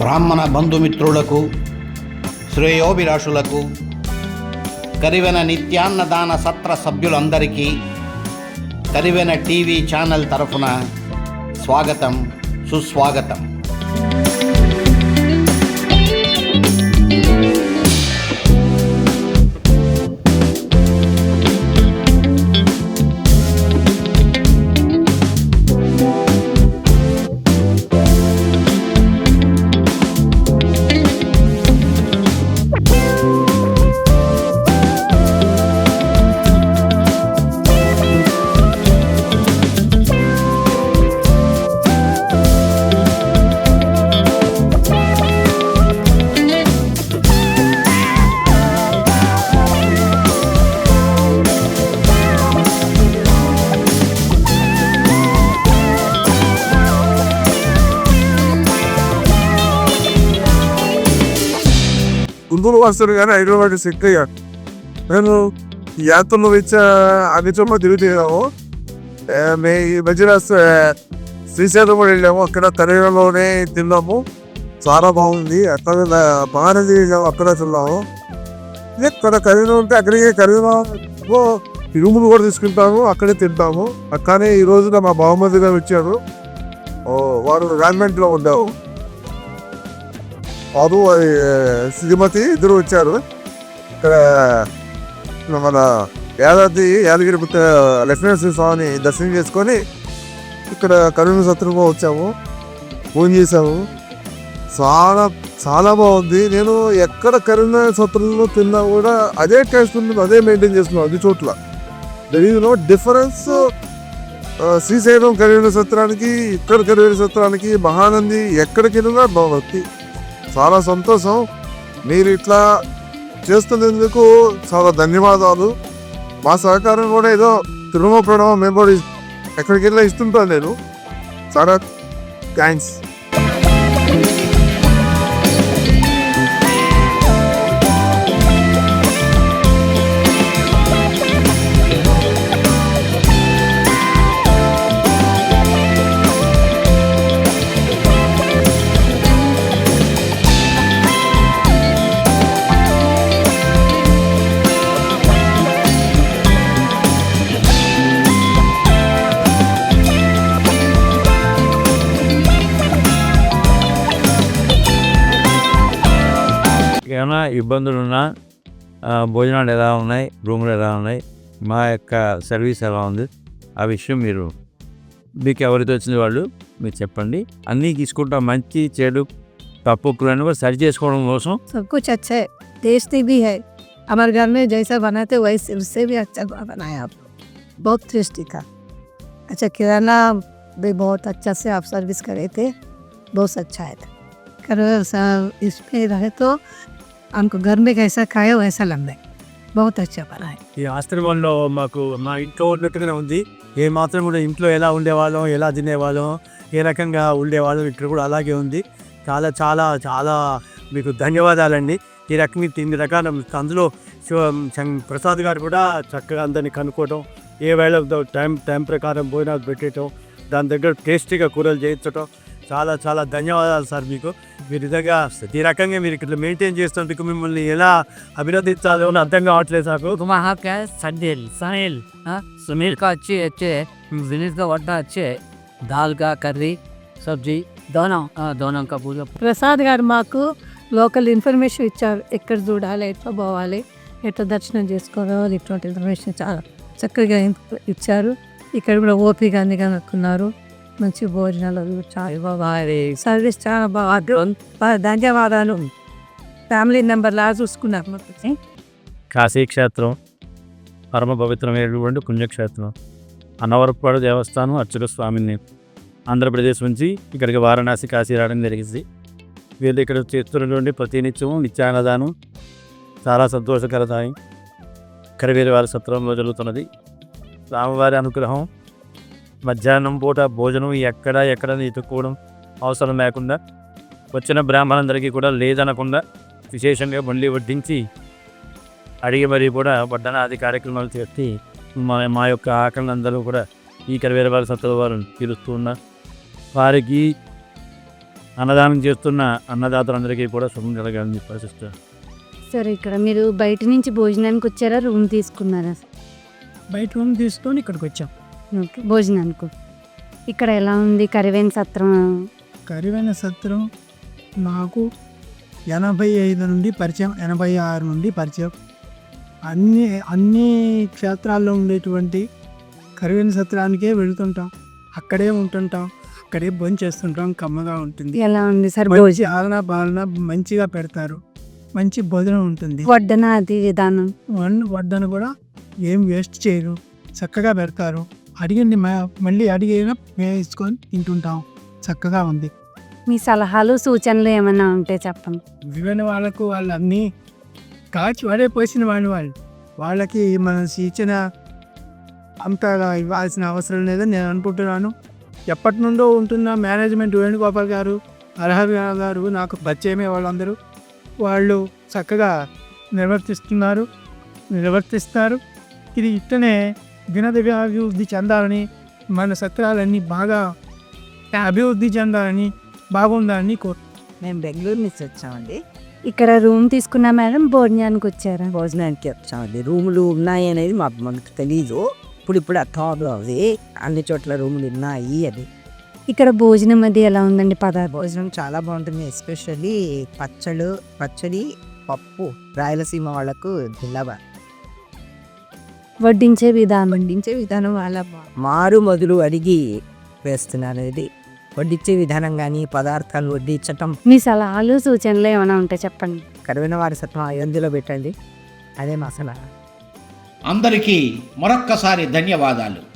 బ్రాహ్మణ బంధుమిత్రులకు శ్రేయోభిలాషులకు కరివెన నిత్యాన్నదాన సత్ర సభ్యులందరికీ Karivena TV channel తరఫున స్వాగతం సుస్వాగతం. డబ్బులు వస్తాను కానీ హైదరాబాద్ సెట్ అయ్యాను నేను యాత్రలు యాత్రలో అన్ని చోట్ల తిరుగుతున్నాము మే ఈ మధ్యన శ్రీశైలం కూడా వెళ్ళాము. అక్కడ తమిళలోనే తిన్నాము. చాలా బాగుంది. అక్కడ బాగానే అక్కడ తిన్నాము. ఇదే ఇక్కడ కరీనా ఉంటే అక్కడికే కరీనా రూములు కూడా తీసుకుంటాము. అక్కడే తింటాము. కానీ ఈ రోజున మా బహుమతి గారు వచ్చారు. వారు రాజమండ్రిలో ఉండవు బాబు అది శ్రీమతి ఇద్దరు వచ్చారు. ఇక్కడ మన యాదాద్రి యాదగిరి పుట్ట లక్ష్మీనరసింహ స్వామిని దర్శనం చేసుకొని ఇక్కడ కరుణ సత్రంలో వచ్చాము. ఫోన్ చేసాము చాలా చాలా బాగుంది. నేను ఎక్కడ కరుణ సత్రంలో తిన్నా కూడా అదే టేస్ట్ ఉంది అదే మెయింటైన్ చేస్తున్నాను అన్ని చోట్ల. There is no difference Srisailam కరీణ సత్రానికి ఇక్కడ కరీణ సత్రానికి మహానంది ఎక్కడికి వెళ్ళినా బాగుంది. చాలా సంతోషం. మీరు ఇట్లా చేస్తున్నందుకు చాలా ధన్యవాదాలు. మా సహకారం కూడా ఏదో తిరుమల ప్రణవం మేము కూడా ఎక్కడికి వెళ్ళినా ఇస్తుంటాను నేను. చాలా థ్యాంక్స్. ఏమైనా ఇబ్బందులు ఉన్నా ఆ, భోజనాలు ఎలా ఉన్నాయి రూములు ఎలా ఉన్నాయి మా యొక్క సర్వీస్ ఎలా ఉంది ఆ విషయం మీరు మీకు ఎవరితో వచ్చిన వాళ్ళు మీరు చెప్పండి అన్నీ తీసుకుంటాం మంచి చెడు తప్పు ఒప్పులను కూడా సరి చేసుకోవడం కోసం सब कुछ अच्छा है टेस्टी भी है हमारे घर में जैसा बनाते वैसे उससे भी अच्छा बनाया आप लोग बहुत टेस्टी था अच्छा किराना भी बहुत अच्छा से आप सर्विस करे थे बहुत अच्छा है कर सब इसमें रहे तो हमको घर में कैसा खाए वैसा लगता है बहुत अच्छा बना है ఈ ఆశ్రమంలో మాకు మా ఇంట్లో ఉన్నట్టుగానే ఉంది ఏ మాత్రం కూడా ఇంట్లో ఎలా ఉండేవాళ్ళం ఎలా తినేవాళ్ళం ఏ రకంగా ఉండేవాళ్ళం ఇక్కడ కూడా అలాగే ఉంది చాలా చాలా చాలా మీకు ధన్యవాదాలండి ఈ రకం ఇన్ని రకాల అందులో శివ శం- ప్రసాద్ గారు కూడా చక్కగా అందరినీ కనుక్కోవటం ఏ వేళ టైం టైం ప్రకారం భోజనాలు పెట్టేయటం దాని దగ్గర టేస్టీగా కూరలు చేయించటం చాలా చాలా ధన్యవాదాలు సార్ మీకు. మీరు నిజంగా ఈ రకంగా మీరు ఇక్కడ మెయింటైన్ చేస్తున్నందుకు మిమ్మల్ని ఎలా అభినందించాలో అర్థం కావట్లేదు నాకు. తుమాక సునీల్ కా వచ్చి వచ్చే వినీత్ వంట వచ్చే దాల్కా కర్రీ సబ్జీ దోనం దోనం కా ప్రసాద్ గారు మాకు లోకల్ ఇన్ఫర్మేషన్ ఇచ్చారు. ఎక్కడ చూడాలి ఎట్లా పోవాలి ఎట్లా దర్శనం చేసుకోవాలి ఇటువంటి ఇన్ఫర్మేషన్ చాలా చక్కగా ఇచ్చారు. ఇక్కడ కూడా ఓపీ గాంధీ గారు అనుకున్నారు మంచి భోజనాలు చాలా బాగా సర్వీస్ చాలా బాగా ధన్యవాదాలు. ఫ్యామిలీ నెంబర్ లాగా చూసుకున్నారు కాశీక్షేత్రం కాశీ క్షేత్రం పరమ పవిత్రమైనటువంటి పుణ్యక్షేత్రం. అన్నవరపాడు దేవస్థానం అర్చక స్వామిని ఆంధ్రప్రదేశ్ నుంచి ఇక్కడికి వారణాసి కాశీ రావడం జరిగింది. వీళ్ళు ఇక్కడ చేస్తున్నటువంటి ప్రతినిత్యం నిత్యాన్నదానం చాలా సంతోషకరదాయం. కరివేరు వారి సత్రంలో జరుగుతున్నది రామవారి అనుగ్రహం మధ్యాహ్నం పూట భోజనం ఎక్కడ ఎక్కడ ఎత్తుకోవడం అవసరం లేకుండా వచ్చిన బ్రాహ్మణులందరికీ కూడా లేదనకుండా విశేషంగా మళ్ళీ వడ్డించి అడిగి మరీ కూడా వడ్డనాది కార్యక్రమాలు చేసి మా మా యొక్క ఆకలిని అందరూ కూడా ఈ కరివేర వారి సత్తుల వారు తీరుస్తూ ఉన్నారు వారికి అన్నదానం చేస్తున్న అన్నదాతలందరికీ కూడా శుభం జరగాలని చెప్పి ఆశిస్తాను సరే ఇక్కడ మీరు బయట నుంచి భోజనానికి వచ్చారా? రూమ్ తీసుకున్నారా? బయట రూమ్ తీసుకొని ఇక్కడికి వచ్చాం. ఓకే భోజనానికి ఇక్కడ ఎలా ఉంది కరివేన్ సత్రం? కరివైన సత్రం నాకు ఎనభై ఐదు నుండి పరిచయం ఎనభై ఆరు నుండి పరిచయం. అన్ని అన్ని క్షేత్రాల్లో ఉండేటువంటి కరివైన సత్రానికే వెళుతుంటాం. అక్కడే ఉంటుంటాం అక్కడే భోజనం చేస్తుంటాం కమ్మగా ఉంటుంది. ఎలా ఉంది సార్ ఆలన పాలన మంచిగా పెడతారు. మంచి భోజనం ఉంటుంది. వడ్డన అది విధానం? వన్ వడ్డన కూడా ఏం వేస్ట్ చేయరు. చక్కగా పెడతారు. అడిగింది మ- మళ్ళీ అడిగిన వేసుకొని తింటుంటాం. చక్కగా ఉంది. మీ సలహాలు సూచనలు ఏమైనా ఉంటే చెప్పండి. వివరణ వాళ్ళకు వాళ్ళు అన్నీ కాచి వాడే పోసిన వాళ్ళు వాళ్ళు. వాళ్ళకి మన సూచన అంతగా ఇవ్వాల్సిన అవసరం లేదని నేను అనుకుంటున్నాను. ఎప్పటి నుండో ఉంటున్న మేనేజ్మెంట్ వేణుగోపాల్ గారు అర్హర్ గారు నాకు పరిచయమే వాళ్ళందరూ. వాళ్ళు చక్కగా నిర్వర్తిస్తున్నారు. నిర్వర్తిస్తారు. ఇది ఇట్టనే దినదివ్య అభివృద్ధి చెందాలని మన సత్రాలన్నీ బాగా అభివృద్ధి చెందాలని బాగుండాలని కోరు. మేము బెంగళూరు నుంచి వచ్చామండి. ఇక్కడ రూమ్ తీసుకున్నా మేడం భోజనానికి వచ్చారా? భోజనానికి వచ్చామండి. రూములు ఉన్నాయి అనేది మాకు మనకు తెలీదు. ఇప్పుడు ఇప్పుడు అర్థం అవి అన్ని చోట్ల రూములు ఉన్నాయి అని ఇక్కడ భోజనం అది ఎలా ఉందండి పదార్థం? భోజనం చాలా బాగుంటుంది ఎస్పెషల్లీ పచ్చళ్ళు పచ్చడి పప్పు రాయలసీమ వాళ్ళకు జిల్లాబా వడ్డించే విధానం. వడ్డించే విధానం వాళ్ళ మారు మొదలు అడిగి వేస్తున్నారు ఇది. వడ్డించే విధానం కానీ పదార్థాలు వడ్డించటం. మీ సలహాలు సూచనలు ఏమైనా ఉంటే చెప్పండి. కరువైన వారి సత్వం అయోధ్యలో పెట్టండి. అదే మా సలహా. అందరికీ మరొక్కసారి ధన్యవాదాలు.